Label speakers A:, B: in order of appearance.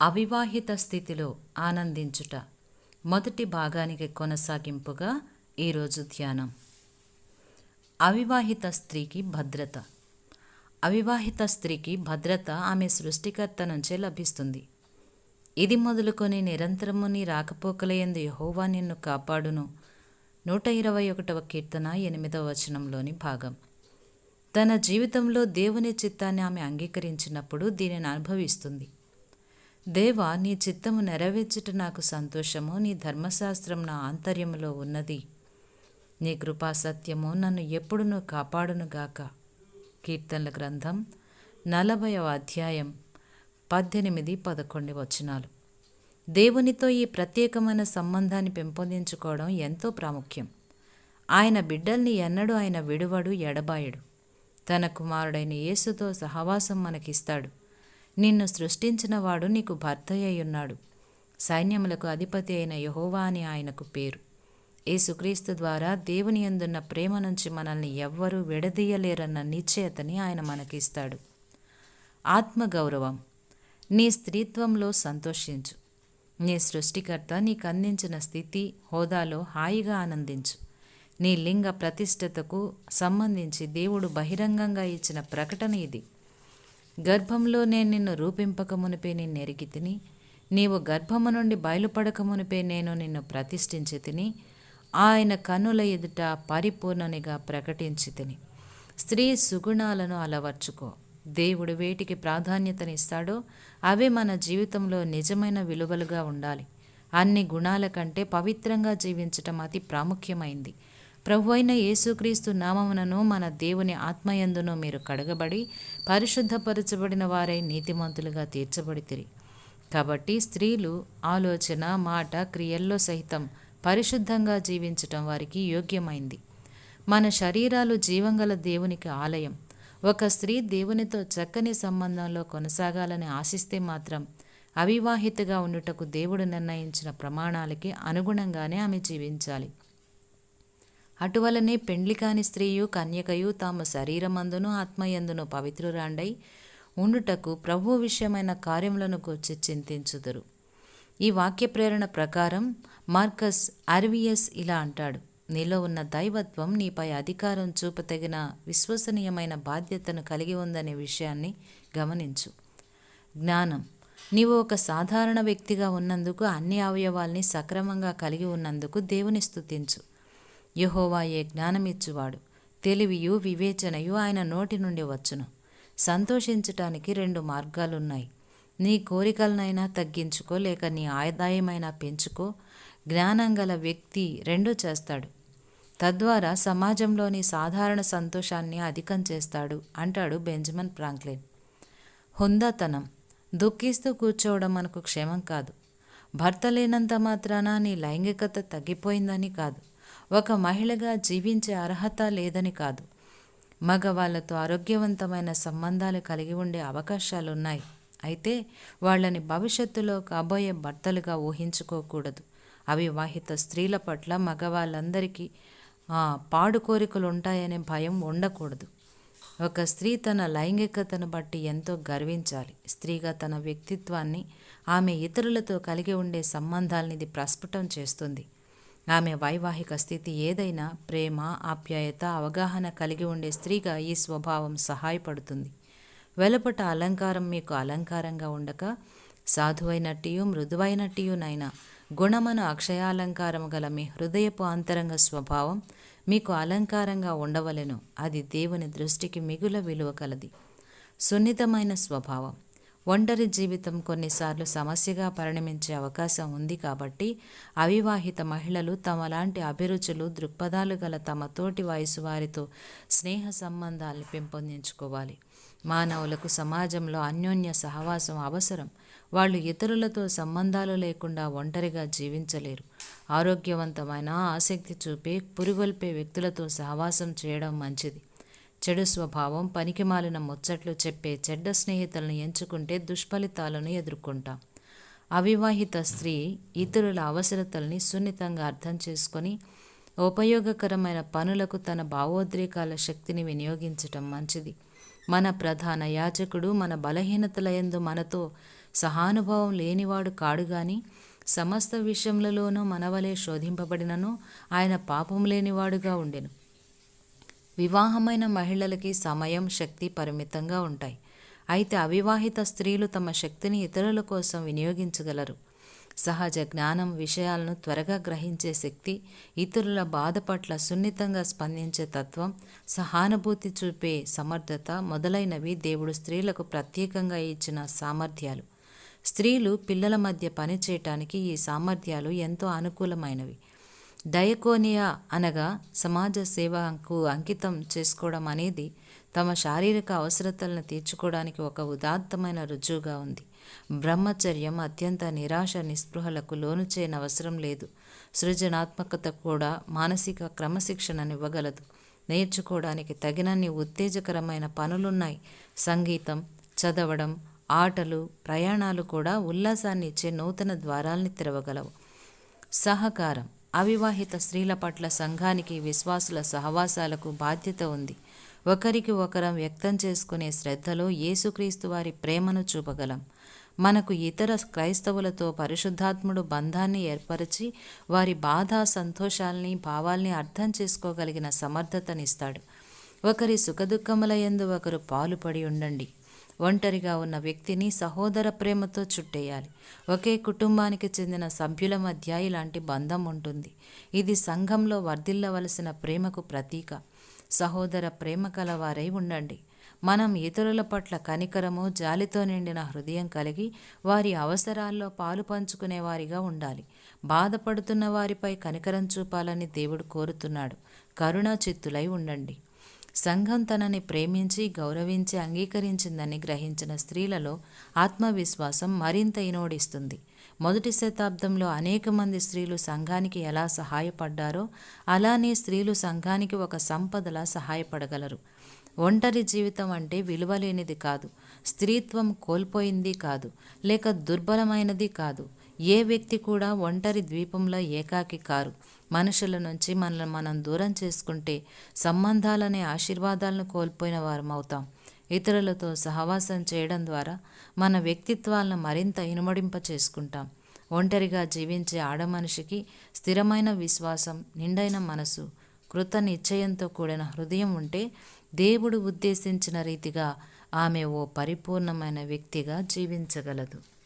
A: అవివాహిత స్థితిలో ఆనందించుట మొదటి భాగానికి కొనసాగింపుగా ఈరోజు ధ్యానం. అవివాహిత స్త్రీకి భద్రత. అవివాహిత స్త్రీకి భద్రత ఆమె సృష్టికర్త నుంచే లభిస్తుంది. ఇది మొదలుకొని నిరంతరము నీ రాకపోకలయందు యహోవా నిన్ను కాపాడును. నూట ఇరవై ఒకటవ కీర్తన ఎనిమిదవ వచనంలోని భాగం. తన జీవితంలో దేవుని చిత్తాన్ని ఆమె అంగీకరించినప్పుడు దీనిని అనుభవిస్తుంది. దేవా నీ చిత్తము నెరవేర్చుట నాకు సంతోషము నీ ధర్మశాస్త్రం నా ఆంతర్యములో ఉన్నది. నీ కృపా సత్యము నన్ను ఎప్పుడునూ కాపాడునుగాక కీర్తనల గ్రంథం నలభైవ అధ్యాయం పద్దెనిమిది పదకొండు వచనాలు. దేవునితో ఈ ప్రత్యేకమైన సంబంధాన్ని పెంపొందించుకోవడం ఎంతో ప్రాముఖ్యం. ఆయన బిడ్డల్ని ఎన్నడూ ఆయన విడువడు ఎడబాయడు. తన కుమారుడైన యేసుతో సహవాసం మనకిస్తాడు. నిన్ను సృష్టించిన వాడు నీకు భర్త సైన్యములకు అధిపతి అయిన యహోవా అని ఆయనకు పేరు. యేసుక్రీస్తు ద్వారా దేవుని ఎందున్న ప్రేమ నుంచి మనల్ని ఎవ్వరూ విడదీయలేరన్న నిశ్చయతని ఆయన మనకిస్తాడు. ఆత్మగౌరవం. నీ స్త్రీత్వంలో సంతోషించు. నీ సృష్టికర్త నీకు అందించిన స్థితి హోదాలో హాయిగా ఆనందించు. నీ లింగ ప్రతిష్టతకు సంబంధించి దేవుడు బహిరంగంగా ఇచ్చిన ప్రకటన ఇది. గర్భంలో నేను నిన్ను రూపింపక మునిపే నిన్ను ఎరిగి తిని నీవు గర్భము నుండి బయలుపడకమునిపే నేను నిన్ను ప్రతిష్ఠించి తిని ఆయన కనుల ఎదుట పరిపూర్ణనిగా ప్రకటించి తిని. స్త్రీ సుగుణాలను అలవర్చుకో. దేవుడు వేటికి ప్రాధాన్యతనిస్తాడో అవే మన జీవితంలో నిజమైన విలువలుగా ఉండాలి. అన్ని గుణాల కంటే పవిత్రంగా జీవించటం అతి ప్రాముఖ్యమైంది. ప్రభు అయిన యేసుక్రీస్తు నామమునను మన దేవుని ఆత్మయందును మీరు కడగబడి పరిశుద్ధపరచబడిన వారై నీతిమంతులుగా తీర్చబడితిరి. కాబట్టి స్త్రీలు ఆలోచన మాట క్రియల్లో సహితం పరిశుద్ధంగా జీవించటం వారికి యోగ్యమైంది. మన శరీరాలు జీవంగల దేవునికి ఆలయం. ఒక స్త్రీ దేవునితో చక్కని సంబంధంలో కొనసాగాలని ఆశిస్తే మాత్రం అవివాహితగా ఉండుటకు దేవుడు నిర్ణయించిన ప్రమాణాలకి అనుగుణంగానే ఆమె జీవించాలి. అటువలనే పెండ్లి కాని స్త్రీయు కన్యకయు తాము శరీరమందును ఆత్మయందును పవిత్రురాండై ఉండుటకు ప్రభు విషయమైన కార్యములను కూర్చి చింతించుదురు. ఈ వాక్య ప్రేరణ ప్రకారం మార్కస్ అర్వియస్ ఇలా అంటాడు. నీలో ఉన్న దైవత్వం నీపై అధికారం చూపతగిన విశ్వసనీయమైన బాధ్యతను కలిగి ఉందనే విషయాన్ని గమనించు. జ్ఞానం. నీవు ఒక సాధారణ వ్యక్తిగా ఉన్నందుకు అన్ని అవయవాల్ని సక్రమంగా కలిగి ఉన్నందుకు దేవుని స్థుతించు యహోవాయే జ్ఞానమిచ్చువాడు. తెలివియు వివేచనయు ఆయన నోటి నుండి వచ్చును. సంతోషించటానికి రెండు మార్గాలున్నాయి. నీ కోరికలనైనా తగ్గించుకో లేక నీ ఆదాయమైనా పెంచుకో. జ్ఞానం గల వ్యక్తి రెండూ చేస్తాడు. తద్వారా సమాజంలోని సాధారణ సంతోషాన్ని అధికం చేస్తాడు అంటాడు బెంజమిన్ ఫ్రాంక్లిన్. హుందాతనం. దుఃఖిస్తూ కూర్చోవడం మనకు క్షేమం కాదు. భర్త లేనంత మాత్రాన నీ లైంగికత తగ్గిపోయిందని కాదు. ఒక మహిళగా జీవించే అర్హత లేదని కాదు. మగవాళ్ళతో ఆరోగ్యవంతమైన సంబంధాలు కలిగి ఉండే అవకాశాలు ఉన్నాయి అయితే వాళ్ళని భవిష్యత్తులో కాబోయే భర్తలుగా ఊహించుకోకూడదు. అవివాహిత స్త్రీల పట్ల మగవాళ్ళందరికీ పాడు కోరికలు ఉంటాయనే భయం ఉండకూడదు. ఒక స్త్రీ తన లైంగికతను బట్టి ఎంతో గర్వించాలి. స్త్రీగా తన వ్యక్తిత్వాన్ని ఆమె ఇతరులతో కలిగి ఉండే సంబంధాలని ఇది ప్రస్ఫుటం చేస్తుంది. ఆమె వైవాహిక స్థితి ఏదైనా ప్రేమ ఆప్యాయత అవగాహన కలిగి ఉండే స్త్రీగా ఈ స్వభావం సహాయపడుతుంది. వెలపట అలంకారం మీకు అలంకారంగా ఉండక సాధువైనట్టియు మృదువైనట్టియునైనా గుణమను అక్షయాలంకారం గల మీ హృదయపు అంతరంగ స్వభావం మీకు అలంకారంగా ఉండవలెను. అది దేవుని దృష్టికి మిగుల విలువ కలది. సున్నితమైన స్వభావం. ఒంటరి జీవితం కొన్నిసార్లు సమస్యగా పరిణమించే అవకాశం ఉంది కాబట్టి అవివాహిత మహిళలు తమలాంటి అభిరుచులు దృక్పథాలు గల తమ తోటి వయసు వారితో స్నేహ సంబంధాలను పెంపొందించుకోవాలి. మానవులకు సమాజంలో అన్యోన్య సహవాసం అవసరం. వాళ్ళు ఇతరులతో సంబంధాలు లేకుండా ఒంటరిగా జీవించలేరు. ఆరోగ్యవంతమైన ఆసక్తి చూపే పురుగొల్పే వ్యక్తులతో సహవాసం చేయడం మంచిది. చెడు స్వభావం పనికిమాలిన ముచ్చట్లు చెప్పే చెడ్డ స్నేహితులను ఎంచుకుంటే దుష్ఫలితాలను ఎదుర్కొంటాం. అవివాహిత స్త్రీ ఇతరుల అవసరతల్ని సున్నితంగా అర్థం చేసుకొని ఉపయోగకరమైన పనులకు తన భావోద్రేకాల శక్తిని వినియోగించటం మంచిది. మన ప్రధాన యాజకుడు మన బలహీనతలయందు మనతో సహానుభావం లేనివాడు కాడు గాని సమస్త విషయములలోనూ మనవలే శోధింపబడినను ఆయన పాపం లేనివాడుగా ఉండెను. వివాహమైన మహిళలకి సమయం శక్తి పరిమితంగా ఉంటాయి. అయితే అవివాహిత స్త్రీలు తమ శక్తిని ఇతరుల కోసం వినియోగించగలరు. సహజ జ్ఞానం విషయాలను త్వరగా గ్రహించే శక్తి ఇతరుల బాధ పట్ల సున్నితంగా స్పందించే తత్వం సహానుభూతి చూపే సమర్థత మొదలైనవి దేవుడు స్త్రీలకు ప్రత్యేకంగా ఇచ్చిన సామర్థ్యాలు. స్త్రీలు పిల్లల మధ్య పనిచేయటానికి ఈ సామర్థ్యాలు ఎంతో అనుకూలమైనవి. డయకోనియా అనగా సమాజ సేవకు అంకితం చేసుకోవడం అనేది తమ శారీరక అవసరతలను తీర్చుకోవడానికి ఒక ఉదాత్తమైన రుజువుగా ఉంది. బ్రహ్మచర్యం అత్యంత నిరాశ నిస్పృహలకు లోను చేయనవసరం లేదు. సృజనాత్మకత కూడా మానసిక క్రమశిక్షణనివ్వగలదు. నేర్చుకోవడానికి తగినన్ని ఉత్తేజకరమైన పనులున్నాయి. సంగీతం చదవడం ఆటలు ప్రయాణాలు కూడా ఉల్లాసాన్ని ఇచ్చే నూతన ద్వారాల్ని తెరవగలవు. సహకారం. అవివాహిత స్త్రీల పట్ల సంఘానికి విశ్వాసుల సహవాసాలకు బాధ్యత ఉంది. ఒకరికి ఒకరం వ్యక్తం చేసుకునే శ్రద్ధలో యేసుక్రీస్తు వారి ప్రేమను చూపగలం. మనకు ఇతర క్రైస్తవులతో పరిశుద్ధాత్ముడు బంధాన్ని ఏర్పరిచి వారి బాధ సంతోషాల్ని భావాల్ని అర్థం చేసుకోగలిగిన సమర్థతనిస్తాడు. ఒకరి సుఖదుఖములయందు ఒకరు పాలుపడి ఉండండి. ఒంటరిగా ఉన్న వ్యక్తిని సహోదర ప్రేమతో చుట్టేయాలి. ఒకే కుటుంబానికి చెందిన సభ్యుల మధ్య ఇలాంటి బంధం ఉంటుంది. ఇది సంఘంలో వర్ధిల్లవలసిన ప్రేమకు ప్రతీక. సహోదర ప్రేమ కలవారై ఉండండి. మనం ఇతరుల పట్ల కనికరము జాలితో నిండిన హృదయం కలిగి వారి అవసరాల్లో పాలు పంచుకునేవారిగా ఉండాలి. బాధపడుతున్న వారిపై కనికరం చూపాలని దేవుడు కోరుతున్నాడు. కరుణా చిత్తులై ఉండండి. సంఘం తనని ప్రేమించి గౌరవించి అంగీకరించిందని గ్రహించిన స్త్రీలలో ఆత్మవిశ్వాసం మరింత ఇనోడిస్తుంది. మొదటి శతాబ్దంలో అనేక మంది స్త్రీలు సంఘానికి ఎలా సహాయపడ్డారో అలానే స్త్రీలు సంఘానికి ఒక సంపదలా సహాయపడగలరు. ఒంటరి జీవితం అంటే విలువలేనిది కాదు. స్త్రీత్వం కోల్పోయింది కాదు. లేక దుర్బలమైనది కాదు. ఏ వ్యక్తి కూడా ఒంటరి ద్వీపంలో ఏకాకి కారు. మనుషుల నుంచి మనల్ని మనం దూరం చేసుకుంటే సంబంధాలనే ఆశీర్వాదాలను కోల్పోయిన వారం అవుతాం. ఇతరులతో సహవాసం చేయడం ద్వారా మన వ్యక్తిత్వాలను మరింత ఇనుమడింప చేసుకుంటాం. ఒంటరిగా జీవించే ఆడమనిషికి స్థిరమైన విశ్వాసం నిండైన మనసు కృత నిశ్చయంతో కూడిన హృదయం ఉంటే దేవుడు ఉద్దేశించిన రీతిగా ఆమె ఓ పరిపూర్ణమైన వ్యక్తిగా జీవించగలదు.